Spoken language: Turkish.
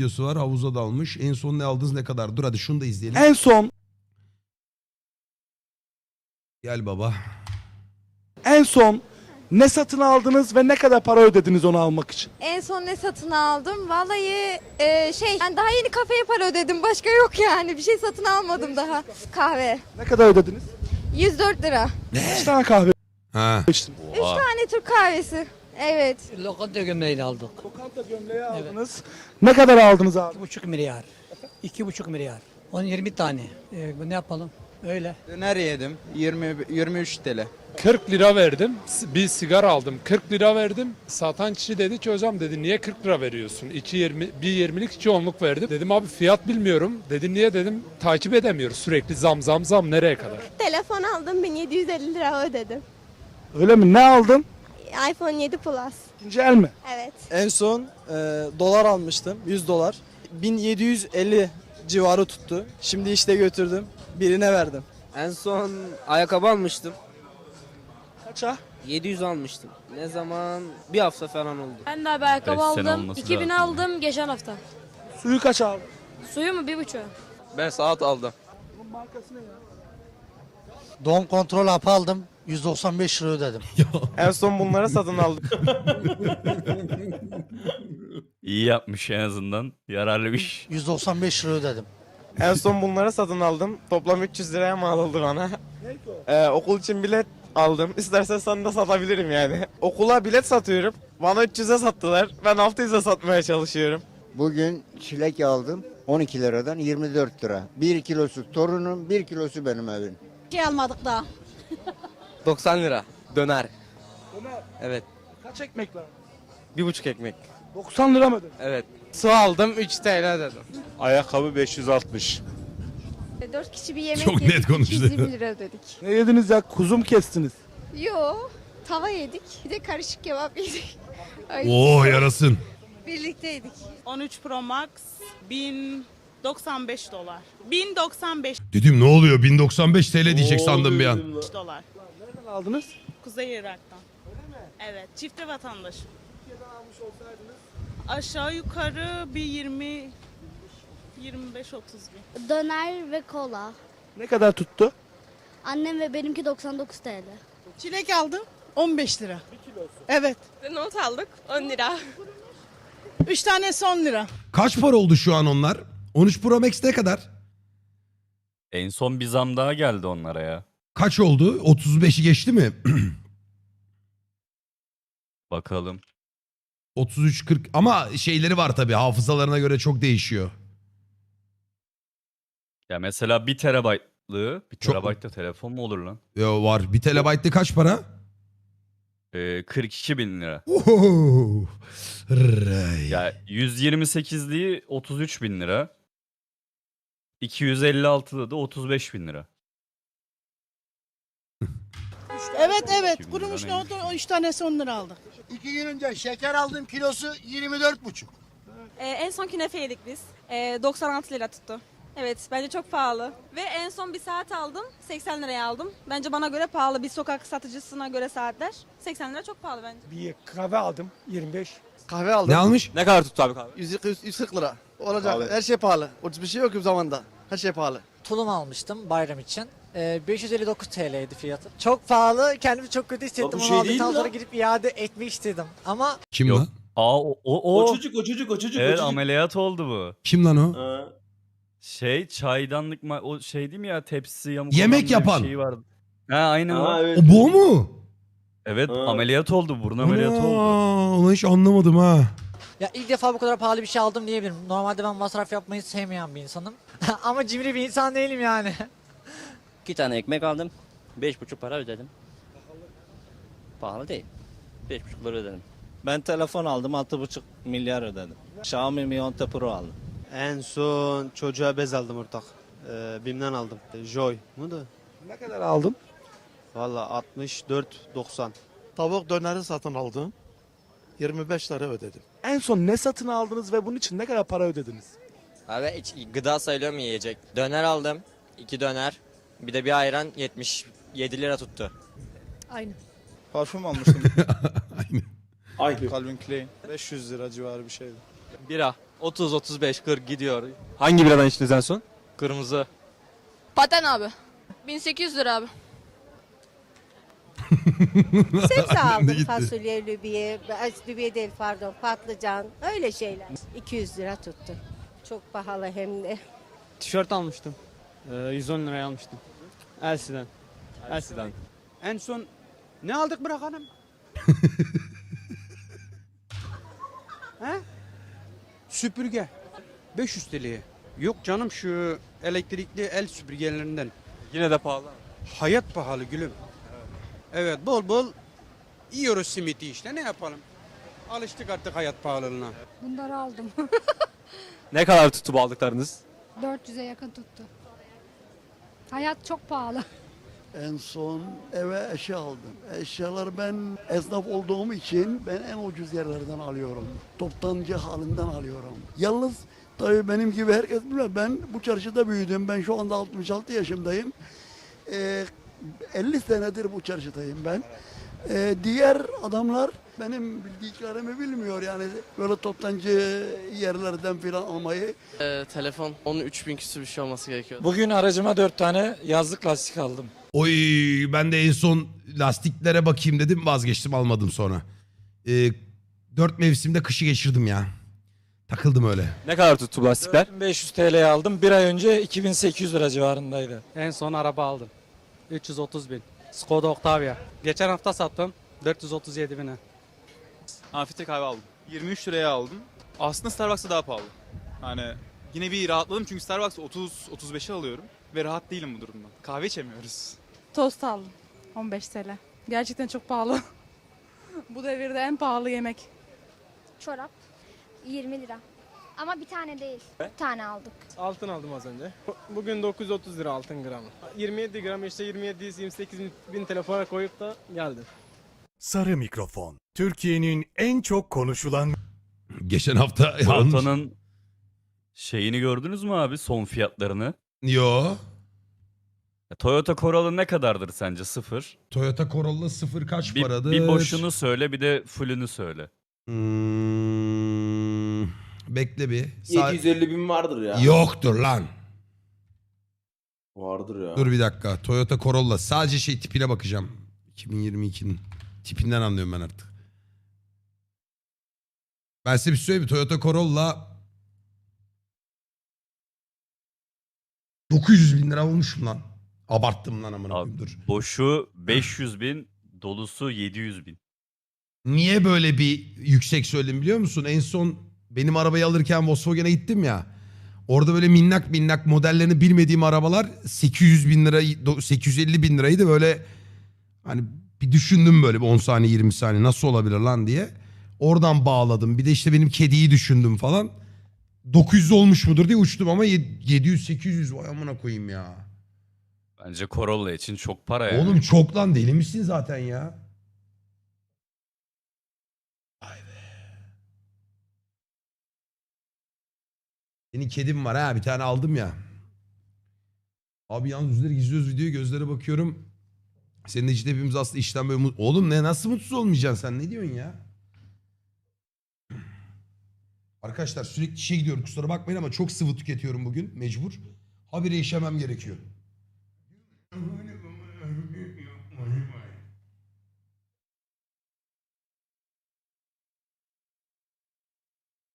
videosu var. Havuza dalmış. En son ne aldınız ne kadar? Dur hadi şunu da izleyelim. En son Gel baba. en son ne satın aldınız ve ne kadar para ödediniz onu almak için? En son ne satın aldım? Vallahi e, şey ben daha yeni kafeye para ödedim. Başka yok yani. Bir şey satın almadım daha. Kahve. Ne kadar ödediniz? 104 lira. Kaç tane kahve Ha. içtin? 3 tane Türk kahvesi. Evet. Lokanta gömleğiyle aldık. Lokanta gömleği aldınız. Ne kadar aldınız abi? 2,5 milyar. 2,5 milyar. 10 20 tane. Ee, ne yapalım? Öyle. Döner yedim. 20 23 TL. 40 lira verdim. Bir sigara aldım. 40 lira verdim. Satan kişi dedi ki hocam dedi niye 40 lira veriyorsun? 2.20 1.20'lik 2 onluk verdim. Dedim abi fiyat bilmiyorum. Dedi niye dedim takip edemiyoruz sürekli zam zam zam nereye kadar? Telefon aldım 1750 lira ödedim. Öyle mi? Ne aldın? iPhone 7 Plus. İkinci el mi? Evet. En son e, dolar almıştım 100 dolar. 1750 civarı tuttu. Şimdi işte götürdüm. Birine verdim. En son ayakkabı almıştım. Kaça? 700 almıştım. Ne zaman? Bir hafta falan oldu. Ben de abi ayakkabı Beş sene aldım. olması 2000 lazım. aldım geçen hafta. Suyu kaç aldın? Suyu mu? Bir buçuk. Ben saat aldım. Doğum kontrol hapı aldım. 195 lira ödedim. En son bunları satın aldım. İyi yapmış en azından. Yararlı bir iş. 195 lira ödedim. en son bunları satın aldım. Toplam 300 liraya mal oldu bana. Ee, okul için bilet aldım. İstersen sana da satabilirim yani. Okula bilet satıyorum. Bana 300'e sattılar. Ben 600'e satmaya çalışıyorum. Bugün çilek aldım 12 liradan 24 lira. 1 kilosu torunum, 1 kilosu benim evim. Şey almadık daha. 90 lira. Döner. Evet. Kaç ekmek var? Bir buçuk ekmek. 90 lira mı ödedin? Evet. Su aldım 3 TL dedim. Ayakkabı 560. 4 kişi bir yemek Çok net yedik. konuştu. 220 lira ödedik. Ne yediniz ya? Kuzum kestiniz. Yo. Tava yedik. Bir de karışık kebap yedik. Ay, Oo yarasın. Birlikteydik. 13 Pro Max 1095 dolar. 1095 Dedim ne oluyor 1095 TL diyecek sandım bir an. dolar. Nereden aldınız? Kuzey Irak'tan. Evet, çifte vatandaş. Aşağı yukarı bir 20 25-30 bin. Döner ve kola. Ne kadar tuttu? Annem ve benimki 99 TL. Çilek aldım 15 lira. Evet. Not aldık 10 lira. 3 tane son lira. Kaç para oldu şu an onlar? 13 Pro Max ne kadar? En son bir zam daha geldi onlara ya. Kaç oldu? 35'i geçti mi? Bakalım. 33 40 ama şeyleri var tabii hafızalarına göre çok değişiyor. Ya mesela 1 terabaytlı, 1 Çok- terabaytlı telefon mu olur lan? Yo var. 1 TB'de kaç para? Ee, 42 bin lira. Oho. Ray. Ya 128'liği 33 bin lira. 256'lı da 35 bin lira. Evet evet. 2000 Kurumuş nohutu 3 tane son lira aldık. 2 gün önce şeker aldım kilosu 24,5. Ee, en son künefe yedik biz. Ee, 96 lira tuttu. Evet bence çok pahalı. Ve en son bir saat aldım. 80 liraya aldım. Bence bana göre pahalı. Bir sokak satıcısına göre saatler. 80 lira çok pahalı bence. Bir kahve aldım 25. Kahve aldım. Ne almış? Ne kadar tuttu abi kahve? 140, 140 lira. Olacak. Her şey pahalı. Ucuz bir şey yok bu zamanda. Her şey pahalı. Tulum almıştım bayram için. Ee, 559 TL'ydi fiyatı. Çok pahalı. Kendimi çok kötü hissettim. bu Onu şey aldıktan değil sonra lan. gidip iade etmek istedim. Ama Kim Yok. lan? Aa o o. o. çocuk o çocuk o çocuk evet ameliyat oldu bu. Kim lan o? Şey çaydanlık ma- o şey değil mi ya tepsi yamuk Yemek olan bir yapan. Şey vardı. Ha aynen o. O bu mu? Evet ameliyat oldu burun ameliyatı oldu. Ana, Onu hiç anlamadım ha. Ya ilk defa bu kadar pahalı bir şey aldım diyebilirim. Normalde ben masraf yapmayı sevmeyen bir insanım. Ama cimri bir insan değilim yani. 2 tane ekmek aldım. 5,5 para ödedim. Pahalı değil. 5,5 lira ödedim. Ben telefon aldım 6,5 milyar ödedim. Xiaomi Mi 10 Pro aldım. En son çocuğa bez aldım ortak. Ee, Bim'den aldım. Joy. Bu da Ne kadar aldın? valla 64.90. Tavuk döneri satın aldım. 25 lira ödedim. En son ne satın aldınız ve bunun için ne kadar para ödediniz? Abi iç- gıda sayılıyor mu yiyecek? Döner aldım. 2 döner. Bir de bir ayran 77 lira tuttu. Aynı. Parfüm almıştım. Aynı. Calvin Klein. 500 lira civarı bir şeydi. Bira. 30, 35, 40 gidiyor. Hangi biradan içtiniz en son? Kırmızı. Paten abi. 1800 lira abi. Sebze aldım gitti. fasulye, lübiye, lübiye değil pardon patlıcan öyle şeyler. 200 lira tuttu. Çok pahalı hem de. Tişört almıştım. 110 liraya almıştım. Elsiden. Elsiden. En son ne aldık bırakalım? He? Süpürge. 500 TL'ye. Yok canım şu elektrikli el süpürgelerinden. Yine de pahalı. Hayat pahalı gülüm. Evet bol bol yiyoruz simiti işte ne yapalım. Alıştık artık hayat pahalılığına. Bunları aldım. Ne kadar tuttu bu aldıklarınız? 400'e yakın tuttu. Hayat çok pahalı. En son eve eşya aldım. Eşyalar ben esnaf olduğum için ben en ucuz yerlerden alıyorum. Toptancı halinden alıyorum. Yalnız tabii benim gibi herkes bilmez. Ben bu çarşıda büyüdüm. Ben şu anda 66 yaşındayım. Ee, 50 senedir bu çarşıdayım ben. Ee, diğer adamlar benim bildiklerimi bilmiyor yani böyle toptancı yerlerden filan almayı. telefon onun 3000 küsur bir şey olması gerekiyor. Bugün aracıma 4 tane yazlık lastik aldım. Oy ben de en son lastiklere bakayım dedim vazgeçtim almadım sonra. Ee, dört mevsimde kışı geçirdim ya. Takıldım öyle. Ne kadar tuttu bu lastikler? 500 TL'ye aldım. Bir ay önce 2800 lira civarındaydı. En son araba aldım. 330 bin. Skoda Octavia. Geçen hafta sattım. 437 bine. Amfite kahve aldım. 23 liraya aldım. Aslında Starbucks'a daha pahalı. Hani yine bir rahatladım çünkü Starbucks 30-35'e alıyorum. Ve rahat değilim bu durumdan. Kahve içemiyoruz. Tost aldım. 15 TL. Gerçekten çok pahalı. Bu devirde en pahalı yemek. Çorap 20 lira. Ama bir tane değil. Bir tane aldık. Altın aldım az önce. Bugün 930 lira altın gramı. 27 gram işte 27-28 bin telefona koyup da geldim. Sarı mikrofon. Türkiye'nin en çok konuşulan Geçen hafta. Toyota'nın şeyini gördünüz mü abi son fiyatlarını? Yo. Ya Toyota Corolla ne kadardır sence? Sıfır. Toyota Corolla sıfır kaç Bir, paradır? bir boşunu söyle bir de fullünü söyle. Hmm, bekle bir. Sa- 750 bin vardır ya. Yoktur lan. Vardır ya. Dur bir dakika. Toyota Corolla. Sadece şey tipine bakacağım. 2022'nin tipinden anlıyorum ben artık. Ben size bir şey söyleyeyim mi? Toyota Corolla 900 bin lira olmuş mu lan? Abarttım lan amına Abi, koyayım dur. boşu 500 bin, dolusu 700 bin. Niye böyle bir yüksek söyledim biliyor musun? En son benim arabayı alırken Volkswagen'e gittim ya. Orada böyle minnak minnak modellerini bilmediğim arabalar 800 bin lira, 850 bin liraydı böyle hani bir düşündüm böyle bir 10 saniye 20 saniye nasıl olabilir lan diye. Oradan bağladım. Bir de işte benim kediyi düşündüm falan. 900 olmuş mudur diye uçtum ama 700-800 vay amına koyayım ya. Bence Corolla için çok para yani. Oğlum çok lan deli misin zaten ya? Senin kedim var ha bir tane aldım ya. Abi yalnız yüzleri gizliyoruz videoyu gözlere bakıyorum. Senin de işte hepimiz aslında işten böyle mut- Oğlum ne nasıl mutsuz olmayacaksın sen ne diyorsun ya? Arkadaşlar sürekli işe gidiyorum kusura bakmayın ama çok sıvı tüketiyorum bugün mecbur. Habire işemem gerekiyor.